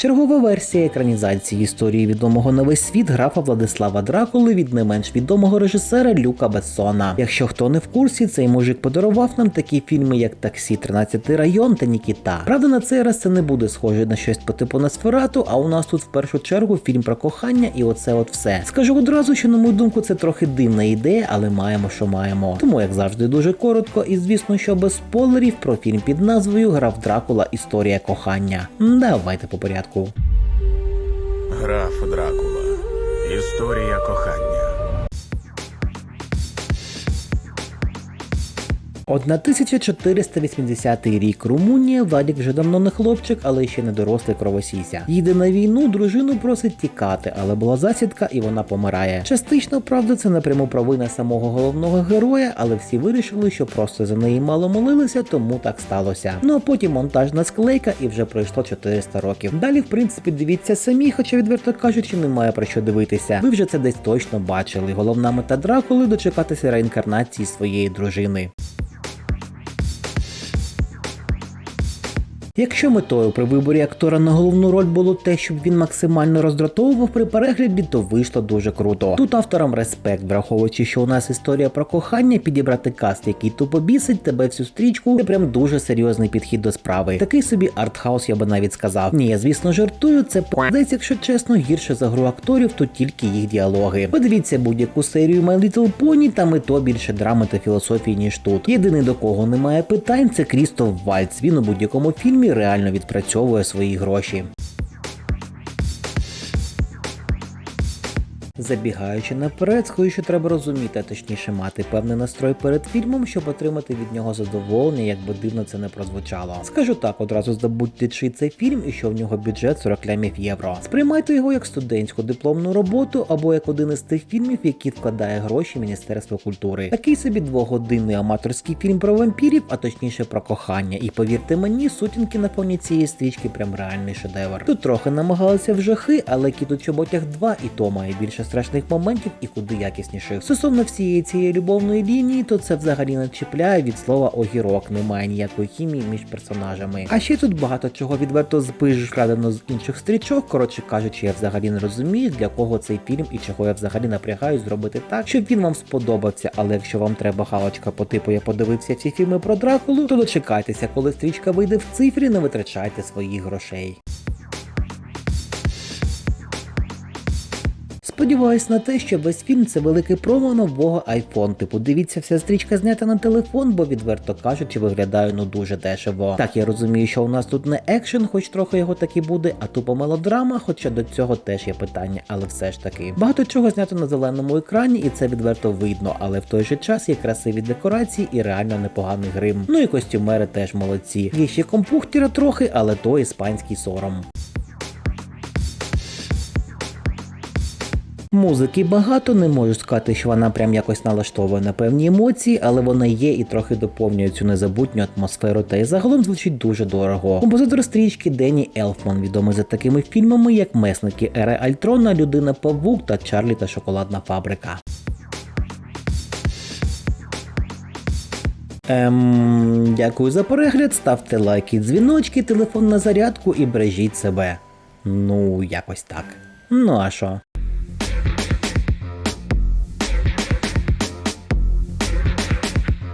Чергова версія екранізації історії відомого на весь світ графа Владислава Дракули від не менш відомого режисера Люка Бессона. Якщо хто не в курсі, цей мужик подарував нам такі фільми, як Таксі, 13 район та Нікіта. Правда, на цей раз це не буде схоже на щось по типу Носферату, а у нас тут в першу чергу фільм про кохання і оце от все. Скажу одразу, що на мою думку це трохи дивна ідея, але маємо, що маємо. Тому, як завжди, дуже коротко, і звісно, що без спойлерів про фільм під назвою Граф Дракула Історія кохання. Давайте по порядку. Граф Дракула. Історія кохання. 1480 рік Румунія, Владік вже давно не хлопчик, але ще не дорослий кровосіся. Їде на війну, дружину просить тікати, але була засідка і вона помирає. Частично, правда, це напряму провина самого головного героя, але всі вирішили, що просто за неї мало молилися, тому так сталося. Ну а потім монтажна склейка і вже пройшло 400 років. Далі, в принципі, дивіться самі, хоча відверто кажучи, немає про що дивитися. Ви вже це десь точно бачили. Головна мета Дракули дочекатися реінкарнації своєї дружини. Якщо метою при виборі актора на головну роль було те, щоб він максимально роздратовував при перегляді, то вийшло дуже круто. Тут авторам респект, враховуючи, що у нас історія про кохання, підібрати каст, який тупо бісить тебе всю стрічку, це прям дуже серйозний підхід до справи. Такий собі артхаус, я би навіть сказав. Ні, я звісно жартую, це десь, якщо чесно, гірше за гру акторів, тут тільки їх діалоги. Подивіться будь-яку серію My Little Pony, там і то більше драми та філософії, ніж тут. Єдиний до кого немає питань, це Крістоф Вальц. Він у будь-якому фільмі реально відпрацьовує свої гроші. Забігаючи наперед, що треба розуміти, а точніше мати певний настрой перед фільмом, щоб отримати від нього задоволення, як би дивно це не прозвучало. Скажу так, одразу здобудьте чий це фільм і що в нього бюджет 40 лямів євро. Сприймайте його як студентську дипломну роботу або як один із тих фільмів, які вкладає гроші Міністерство культури. Такий собі двогодинний аматорський фільм про вампірів, а точніше про кохання. І повірте мені, сутінки на фоні цієї стрічки прям реальний шедевр. Тут трохи намагалися в жахи, але кіт у чоботях 2 і то має більше страшних моментів і куди якісніших. Стосовно всієї цієї любовної лінії, то це взагалі не чіпляє від слова огірок, немає ніякої хімії між персонажами. А ще тут багато чого відверто збиж вкрадено з інших стрічок. Коротше кажучи, я взагалі не розумію, для кого цей фільм і чого я взагалі напрягаюсь зробити так, щоб він вам сподобався. Але якщо вам треба галочка по типу я подивився всі фільми про Дракулу, то дочекайтеся, коли стрічка вийде в цифрі, не витрачайте своїх грошей. Сподіваюсь на те, що весь фільм це велике промо нового iPhone. Типу, дивіться, вся стрічка знята на телефон, бо відверто кажучи, виглядає ну дуже дешево. Так, я розумію, що у нас тут не екшен, хоч трохи його так і буде, а тупо мелодрама, хоча до цього теж є питання, але все ж таки. Багато чого знято на зеленому екрані, і це відверто видно, але в той же час є красиві декорації і реально непоганий грим. Ну і костюмери теж молодці. Є ще компухтіра трохи, але то іспанський сором. Музики багато, не можу сказати, що вона прям якось налаштовує на певні емоції, але вона є і трохи доповнює цю незабутню атмосферу, та й загалом звучить дуже дорого. Композитор стрічки Дені Елфман, відомий за такими фільмами, як Месники Ери Альтрона, Людина Павук та Чарлі та Шоколадна фабрика. Ем, дякую за перегляд, ставте лайки, дзвіночки, телефон на зарядку і бережіть себе. Ну, якось так. Ну а що?